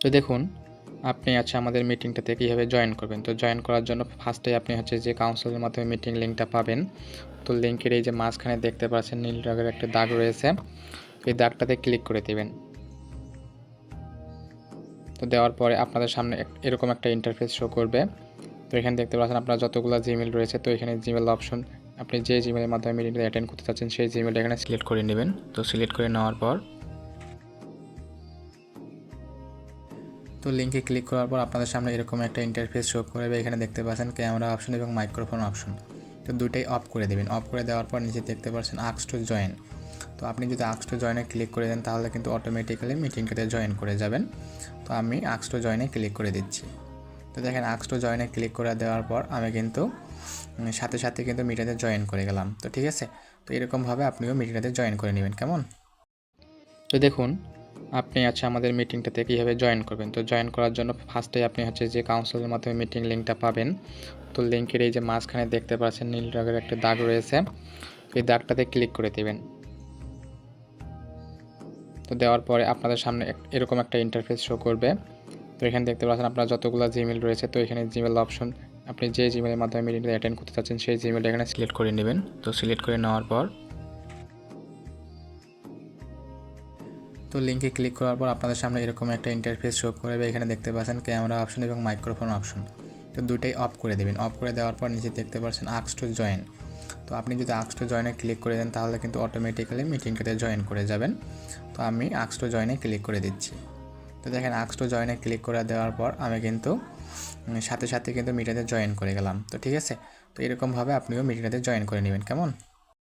তো দেখুন, আপনি আচ্ছা আমাদের মিটিংটাতে কীভাবে জয়েন করবেন? তো জয়েন করার জন্য ফার্স্টে আপনি হচ্ছে যে কাউন্সিলের মাধ্যমে মিটিং লিঙ্কটা পাবেন। তো লিঙ্কের এই যে মাঝখানে দেখতে পাচ্ছেন নীল রঙের একটা দাগ রয়েছে। এই দাগটাতে ক্লিক করে দেবেন। তো দেওয়ার পরে আপনাদের সামনে এরকম একটা ইন্টারফেস শো করবে। তো এখানে দেখতে পাচ্ছেন আপনার যতগুলো জিমেল রয়েছে, তো এখানে জিমেল অপশন আপনি যে জিমেলের মাধ্যমে মিটিংটা অ্যাটেন্ড করতে চাচ্ছেন, সেই জিমেলটা এখানে সিলেক্ট করে নেবেন। তো সিলেক্ট করে নেওয়ার পর তো লিঙ্কে ক্লিক করার পর আপনাদের সামনে এরকম একটা ইন্টারফেস শো করবে। এখানে দেখতে পাচ্ছেন ক্যামেরা অপশন এবং মাইক্রোফোন অপশন তো দুটাই অফ করে দেবেন। অফ করে দেওয়ার পর নিচে দেখতে পাচ্ছেন আক্স টু জয়েন তো আপনি যদি আক্স টু জয়েনে ক্লিক করে দেন, তাহলে কিন্তু অটোমেটিক্যালি মিটিংটাতে জয়েন করে যাবেন। তো আমি আক্স টু জয়েনে ক্লিক করে দিচ্ছি। তো দেখেন আক্স টু জয়েনে ক্লিক করে দেওয়ার পর আমি কিন্তু সাথে সাথে কিন্তু মিটিংতে জয়েন করে গেলাম। তো ঠিক আছে? তো এরকমভাবে আপনিও মিটিংটাতে জয়েন করে নেবেন। কেমন? তো দেখুন আপনি আচ্ছা আমাদের মিটিংটাতে কীভাবে জয়েন করবেন? তো জয়েন করার জন্য ফার্স্টে আপনি হচ্ছে যে কাউন্সিলের মাধ্যমে মিটিং লিঙ্কটা পাবেন। তো লিঙ্কের এই যে মাঝখানে দেখতে পাচ্ছেন নীল রঙের একটা দাগ রয়েছে। এই দাগটাতে ক্লিক করে দেবেন। তো দেওয়ার পরে আপনাদের সামনে এরকম একটা ইন্টারফেস শো করবে। তো এখানে দেখতে পাচ্ছেন আপনার যতগুলো জিমেল রয়েছে, তো এখানে জিমেল অপশন আপনি যে জিমেলের মাধ্যমে মিটিংটা অ্যাটেন্ড করতে চাচ্ছেন, সেই জিমেলটা এখানে সিলেক্ট করে নেবেন। তো সিলেক্ট করে নেওয়ার পর তো লিঙ্কে ক্লিক করার পর আপনাদের সামনে এরকম একটা ইন্টারফেস শো করবে। এখানে দেখতে পাচ্ছেন ক্যামেরা অপশন এবং মাইক্রোফোন অপশন তো দুটাই অফ করে দেবেন। অফ করে দেওয়ার পর নিচে দেখতে পাচ্ছেন আক্স টু জয়েন তো আপনি যদি আক্স টু জয়েনে ক্লিক করে দেন, তাহলে কিন্তু অটোমেটিক্যালি মিটিংটাতে জয়েন করে যাবেন। তো আমি আক্স টু জয়েনে ক্লিক করে দিচ্ছি। তো দেখেন আক্স টু জয়েনে ক্লিক করে দেওয়ার পর আমি কিন্তু সাথে সাথে কিন্তু মিটিংটাতে জয়েন করে গেলাম। তো ঠিক আছে? তো এরকমভাবে আপনিও মিটিংটাতে জয়েন করে নেবেন। কেমন?